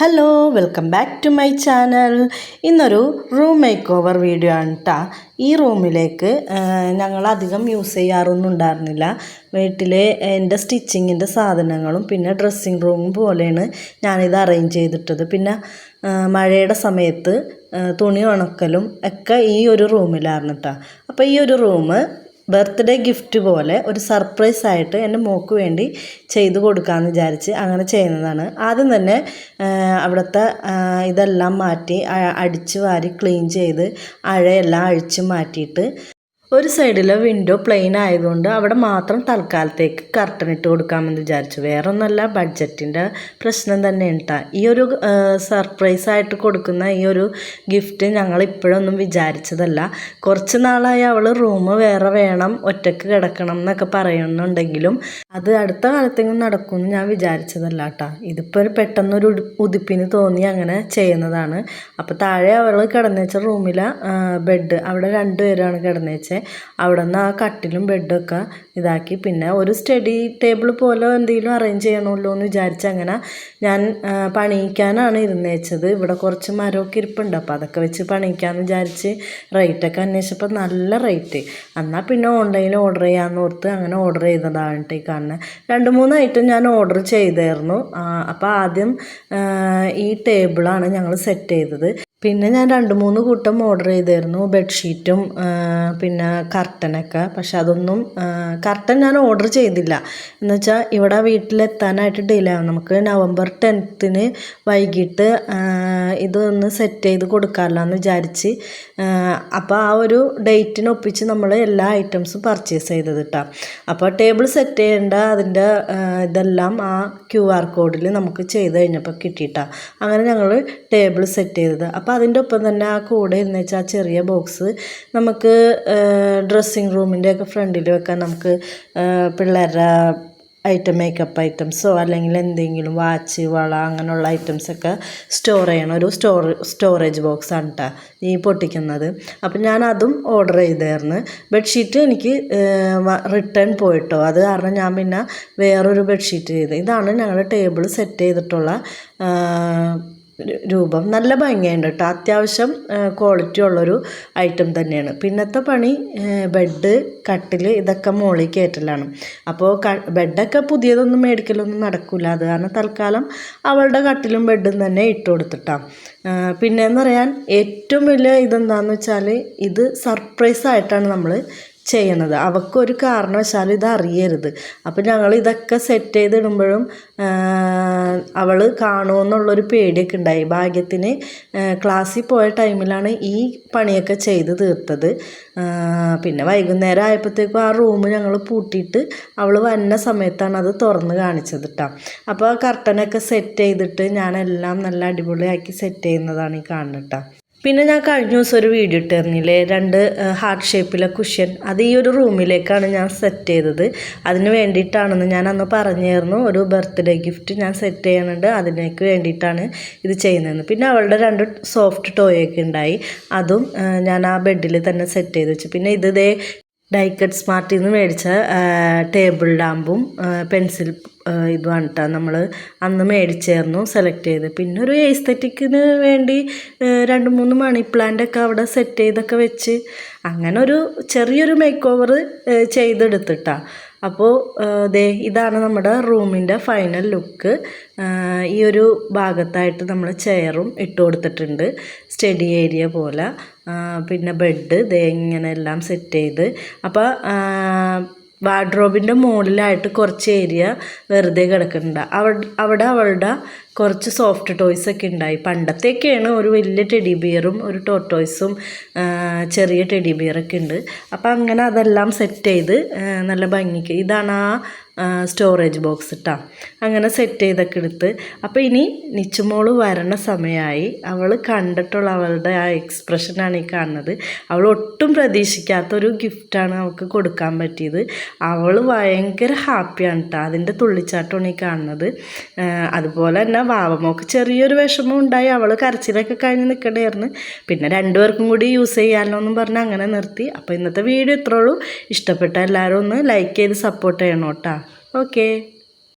Hello welcome back to my channel ഇന്നൊരു room make over video ആണ് കേട്ടോ ഈ റൂമിലേക്ക് ഞങ്ങൾ അധികം യൂസ് ചെയ്യാറൊന്നും ഉണ്ടായിരുന്നില്ല. വീട്ടിൽ എന്റെ സ്റ്റിച്ചിങ്ങിന്റെ സാധനങ്ങളും പിന്നെ ഡ്രസ്സിങ് റൂമും പോലെയാണ് ഞാനിത് അറേഞ്ച് ചെയ്തിട്ടത്. പിന്നെ മഴയുടെ സമയത്ത് തുണി ഉണക്കലും ഒക്കെ ഈ ഒരു റൂമിലായിരുന്നു കേട്ടോ അപ്പോൾ ഈ ഒരു റൂം ബർത്ത്ഡേ ഗിഫ്റ്റ് പോലെ ഒരു സർപ്രൈസ് ആയിട്ട് എന്റെ മോക്ക് വേണ്ടി ചെയ്തു കൊടുക്കാമെന്ന് വിചാരിച്ച് അങ്ങനെ ചെയ്യുന്നതാണ്. ആദ്യം തന്നെ അവിടുത്തെ ഇതെല്ലാം മാറ്റി അടിച്ച് വാരി ക്ലീൻ ചെയ്ത് അഴയെല്ലാം അഴിച്ച് മാറ്റിയിട്ട് ഒരു സൈഡിലെ വിൻഡോ പ്ലെയിൻ ആയതുകൊണ്ട് അവിടെ മാത്രം തൽക്കാലത്തേക്ക് കർട്ടൻ ഇട്ട് കൊടുക്കാമെന്ന് വിചാരിച്ചു. വേറെ ഒന്നല്ല ബഡ്ജറ്റിന്റെ പ്രശ്നം തന്നെ ഉണ്ടാ ഈ ഒരു സർപ്രൈസ് ആയിട്ട് കൊടുക്കുന്ന ഈ ഒരു ഗിഫ്റ്റ് ഞങ്ങൾ ഇപ്പോഴൊന്നും വിചാരിച്ചതല്ല. കുറച്ച് നാളായി അവൾ റൂം വേറെ വേണം ഒറ്റയ്ക്ക് കിടക്കണം എന്നൊക്കെ പറയുന്നുണ്ടെങ്കിലും അത് അടുത്ത കാലത്തെങ്കിലും നടക്കുമെന്ന് ഞാൻ വിചാരിച്ചതല്ല കേട്ടോ ഇതിപ്പോൾ ഒരു പെട്ടെന്നൊരു ഉതിപ്പിന് തോന്നി അങ്ങനെ ചെയ്യുന്നതാണ്. അപ്പോൾ താഴെ അവൾ കിടന്നുവെച്ച റൂമിലെ ബെഡ് അവിടെ രണ്ടുപേരാണ് കിടന്നുവെച്ചത് അവിടെ നിന്ന് ആ കട്ടിലും ബെഡൊക്കെ ഇതാക്കി. പിന്നെ ഒരു സ്റ്റഡി ടേബിൾ പോലെ എന്തെങ്കിലും അറേഞ്ച് ചെയ്യണമല്ലോ എന്ന് വിചാരിച്ച് അങ്ങനെ ഞാൻ പണിയിക്കാനാണ് ഇരുന്നേച്ചത്. ഇവിടെ കുറച്ച് മരമൊക്കെ ഇരിപ്പുണ്ട്. അപ്പോൾ അതൊക്കെ വെച്ച് പണിയിക്കാമെന്ന് വിചാരിച്ച് റേറ്റൊക്കെ അന്വേഷിച്ചപ്പോൾ നല്ല റേറ്റ് എന്നാൽ പിന്നെ ഓൺലൈനിൽ ഓർഡർ ചെയ്യാമെന്ന് ഓർത്ത് അങ്ങനെ ഓർഡർ ചെയ്തതാണ് ഈ കാണുന്നത് രണ്ട് മൂന്ന് ഐറ്റം ഞാൻ ഓർഡർ ചെയ്തായിരുന്നു. അപ്പോൾ ആദ്യം ഈ ടേബിളാണ് ഞങ്ങൾ സെറ്റ് ചെയ്തത്. പിന്നെ ഞാൻ രണ്ട് മൂന്ന് കൂട്ടം ഓർഡർ ചെയ്തായിരുന്നു. ബെഡ്ഷീറ്റും പിന്നെ കർട്ടനൊക്കെ. പക്ഷെ അതൊന്നും കർട്ടൻ ഞാൻ ഓർഡർ ചെയ്തില്ല. എന്ന് വെച്ചാൽ ഇവിടെ വീട്ടിലെത്താനായിട്ട് ഡിലേ ആവും. നമുക്ക് നവംബർ ടെൻത്തിന് വൈകിട്ട് ഇതൊന്ന് സെറ്റ് ചെയ്ത് കൊടുക്കാമല്ലോ എന്ന് വിചാരിച്ച് അപ്പോൾ ആ ഒരു ഡേറ്റിനൊപ്പിച്ച് നമ്മൾ എല്ലാ ഐറ്റംസും പർച്ചേസ് ചെയ്തത് കേട്ടോ അപ്പോൾ ടേബിൾ സെറ്റ് ചെയ്യേണ്ട അതിന്റെ ഇതെല്ലാം ആ ക്യു ആർ കോഡിൽ നമുക്ക് ചെയ്ത് കഴിഞ്ഞപ്പോൾ കിട്ടിയിട്ടാണ് അങ്ങനെ ഞങ്ങൾ ടേബിൾ സെറ്റ് ചെയ്തത്. അപ്പോൾ അതിന്റെ ഒപ്പം തന്നെ ആ കൂടെ എന്ന് വെച്ചാൽ ആ ചെറിയ ബോക്സ് നമുക്ക് ഡ്രസ്സിങ് റൂമിന്റെ ഒക്കെ ഫ്രണ്ടിൽ വെക്കാൻ നമുക്ക് പിള്ളേരുടെ ഐറ്റം മേക്കപ്പ് ഐറ്റംസോ അല്ലെങ്കിൽ എന്തെങ്കിലും വാച്ച് വള അങ്ങനെയുള്ള ഐറ്റംസൊക്കെ സ്റ്റോർ ചെയ്യണം. ഒരു സ്റ്റോർ സ്റ്റോറേജ് ബോക്സ് ആണ് കേട്ടോ ഈ പൊട്ടിക്കുന്നത്. അപ്പം ഞാൻ അതും ഓർഡർ ചെയ്തായിരുന്നു ബെഡ്ഷീറ്റ് എനിക്ക് റിട്ടേൺ പോയിട്ടോ. അത് കാരണം ഞാൻ പിന്നെ വേറൊരു ബെഡ്ഷീറ്റ് ചെയ്ത്. ഇതാണ് ഞങ്ങളുടെ ടേബിൾ സെറ്റ് ചെയ്തിട്ടുള്ള രൂപം. നല്ല ഭംഗിയുണ്ട് കേട്ടോ അത്യാവശ്യം ക്വാളിറ്റി ഉള്ളൊരു ഐറ്റം തന്നെയാണ്. പിന്നത്തെ പണി ബെഡ് കട്ടിൽ ഇതൊക്കെ മുകളിൽ കയറ്റലാണ് അപ്പോൾ ബെഡൊക്കെ പുതിയതൊന്നും മേടിക്കലൊന്നും നടക്കില്ല അത് കാരണം തൽക്കാലം അവളുടെ കട്ടിലും ബെഡും തന്നെ ഇട്ട് കൊടുത്തിട്ടാണ് പിന്നെയെന്ന് പറയാൻ ഏറ്റവും വലിയ ഇതെന്താണെന്ന് വെച്ചാൽ ഇത് സർപ്രൈസ് ആയിട്ടാണ് നമ്മൾ ചെയ്യണത് അവൾക്കൊരു കാരണവശാലും ഇത് അറിയരുത്. അപ്പം ഞങ്ങൾ ഇതൊക്കെ സെറ്റ് ചെയ്തിടുമ്പോഴും അവൾ കാണുമെന്നുള്ളൊരു പേടിയൊക്കെ ഉണ്ടായി. ഭാഗ്യത്തിന് ക്ലാസ്സിൽ പോയ ടൈമിലാണ് ഈ പണിയൊക്കെ ചെയ്ത് തീർത്തത്. പിന്നെ വൈകുന്നേരം ആയപ്പോഴത്തേക്കും ആ റൂം ഞങ്ങൾ പൂട്ടിയിട്ട് അവൾ വന്ന സമയത്താണ് അത് തുറന്ന് കാണിച്ചത് കേട്ടോ അപ്പോൾ കർട്ടനൊക്കെ സെറ്റ് ചെയ്തിട്ട് ഞാനെല്ലാം നല്ല അടിപൊളിയാക്കി സെറ്റ് ചെയ്യുന്നതാണ് ഈ കാണുന്നത് കേട്ടോ പിന്നെ ഞാൻ കഴിഞ്ഞ ദിവസം ഒരു വീഡിയോ ഇട്ടിരുന്നില്ലേ? രണ്ട് ഹാർട്ട് ഷേപ്പിലെ കുഷ്യൻ അത് ഈ ഒരു റൂമിലേക്കാണ് ഞാൻ സെറ്റ് ചെയ്തത്. അതിന് വേണ്ടിയിട്ടാണെന്ന് ഞാൻ അന്ന് പറഞ്ഞായിരുന്നു. ഒരു ബർത്ത്ഡേ ഗിഫ്റ്റ് ഞാൻ സെറ്റ് ചെയ്യുന്നുണ്ട്. അതിനേക്ക് വേണ്ടിയിട്ടാണ് ഇത് ചെയ്യുന്നതെന്ന്. പിന്നെ അവളുടെ രണ്ട് സോഫ്റ്റ് ടോയൊക്കെ ഉണ്ടായി. അതും ഞാൻ ആ ബെഡിൽ തന്നെ സെറ്റ് ചെയ്ത് വെച്ചു. പിന്നെ ഇത് ഡൈക്കറ്റ് സ്മാർട്ടിൽ നിന്ന് മേടിച്ച ടേബിൾ ലാമ്പും പെൻസിൽ ഇതുമാണ് കേട്ടോ നമ്മൾ അന്ന് മേടിച്ചായിരുന്നു സെലക്ട് ചെയ്ത്. പിന്നെ ഒരു എസ്തറ്റിക്കിന് വേണ്ടി രണ്ട് മൂന്ന് മണി പ്ലാന്റൊക്കെ അവിടെ സെറ്റ് ചെയ്തൊക്കെ വെച്ച് അങ്ങനെ ഒരു ചെറിയൊരു മേക്ക് ഓവർ ചെയ്തെടുത്തിട്ടാ അപ്പോൾ ദേ ഇതാണ് നമ്മുടെ റൂമിന്റെ ഫൈനൽ ലുക്ക് ഈ ഒരു ഭാഗത്തായിട്ട് നമ്മൾ ചെയറും ഇട്ട് കൊടുത്തിട്ടുണ്ട്. സ്റ്റഡി ഏരിയ പോലെ. പിന്നെ ബെഡ് ദേ ഇങ്ങനെ എല്ലാം സെറ്റ് ചെയ്ത്. അപ്പോൾ വാർഡ്രോബിന്റെ മുകളിലായിട്ട് കുറച്ച് ഏരിയ വെറുതെ കിടക്കുന്നുണ്ട്. അവിടെ അവിടെ അവളുടെ കുറച്ച് സോഫ്റ്റ് ടോയ്സ് ഒക്കെ ഉണ്ടായി. പണ്ടത്തെയൊക്കെയാണ് ഒരു വലിയ ടെഡി ബിയറും ഒരു ടോട്ടോയ്സും ചെറിയ ടെഡി ബിയറൊക്കെ ഉണ്ട്. അപ്പോൾ അങ്ങനെ അതെല്ലാം സെറ്റ് ചെയ്ത് നല്ല ഭംഗിക്ക്. ഇതാണ് ആ സ്റ്റോറേജ് ബോക്സ് ഇട്ടാ. അങ്ങനെ സെറ്റ് ചെയ്തൊക്കെ എടുത്ത്. അപ്പോൾ ഇനി നിച്ചുമോൾ വരണ സമയമായി അവൾ കണ്ടിട്ടുള്ള അവളുടെ ആ എക്സ്പ്രഷനാണ് ഈ കാണുന്നത്. അവൾ ഒട്ടും പ്രതീക്ഷിക്കാത്ത ഒരു ഗിഫ്റ്റാണ് അവൾക്ക് കൊടുക്കാൻ പറ്റിയത്. അവൾ ഭയങ്കര ഹാപ്പിയാണ് കേട്ടോ അതിന്റെ തുള്ളിച്ചാട്ടമാണ് ഈ കാണുന്നത്. അതുപോലെ തന്നെ വാവമോക്ക് ചെറിയൊരു വിഷമം ഉണ്ടായി. അവൾ കരച്ചിലൊക്കെ കഴിഞ്ഞ് നിൽക്കണ്ടായിരുന്നു പിന്നെ രണ്ടുപേർക്കും കൂടി യൂസ് ചെയ്യാമല്ലോ എന്നും പറഞ്ഞ് അങ്ങനെ നിർത്തി. അപ്പോൾ ഇന്നത്തെ വീഡിയോ ഇത്രയുള്ളൂ ഇഷ്ടപ്പെട്ട എല്ലാവരും ഒന്ന് ലൈക്ക് ചെയ്ത് സപ്പോർട്ട് ചെയ്യണം കേട്ടോ ഓക്കേ